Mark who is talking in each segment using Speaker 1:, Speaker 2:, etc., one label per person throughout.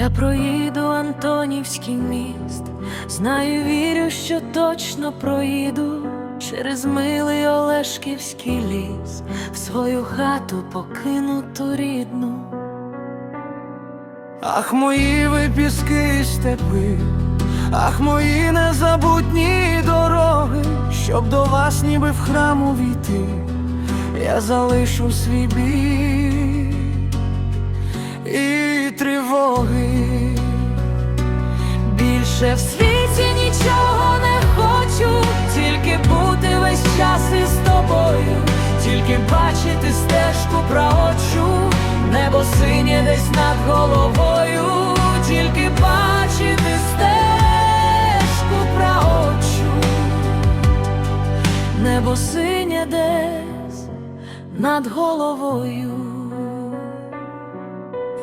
Speaker 1: Я проїду Антонівський міст, знаю, вірю, що точно проїду через милий Олешківський ліс, в свою хату покинуту рідну.
Speaker 2: Ах, мої ви піски степи, ах, мої незабутні дороги, щоб до вас, ніби в храму війти, я залишу свій біль.
Speaker 1: Більше в світі нічого не хочу, тільки бути весь час із тобою, тільки бачити стежку праочу, небо синє десь над головою, тільки бачити стежку праочу, небо синє десь над головою.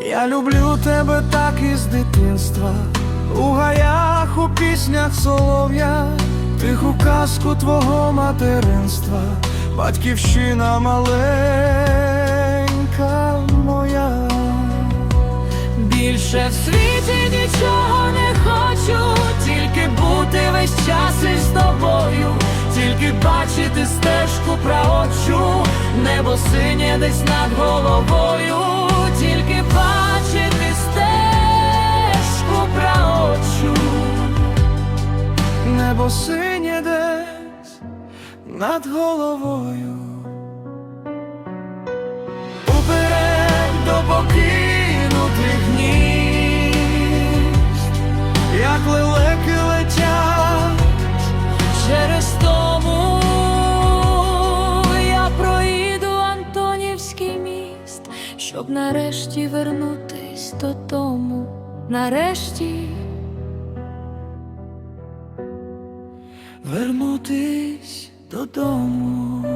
Speaker 2: Я люблю тебе так із дитинства, у гаях, у піснях солов'я, тиху казку твого материнства, батьківщина маленька моя.
Speaker 1: Більше в світі нічого не хочу, тільки бути весь час із тобою, тільки бачити стежку праочу, небо синє десь над головою, тільки бачити
Speaker 2: Небо десь над головою. Уперед до покинутих гнізд, як лелеки летять.
Speaker 1: Через тому я проїду Антонівський міст, щоб нарешті вернутись додому. Нарешті
Speaker 2: Вернутись додому.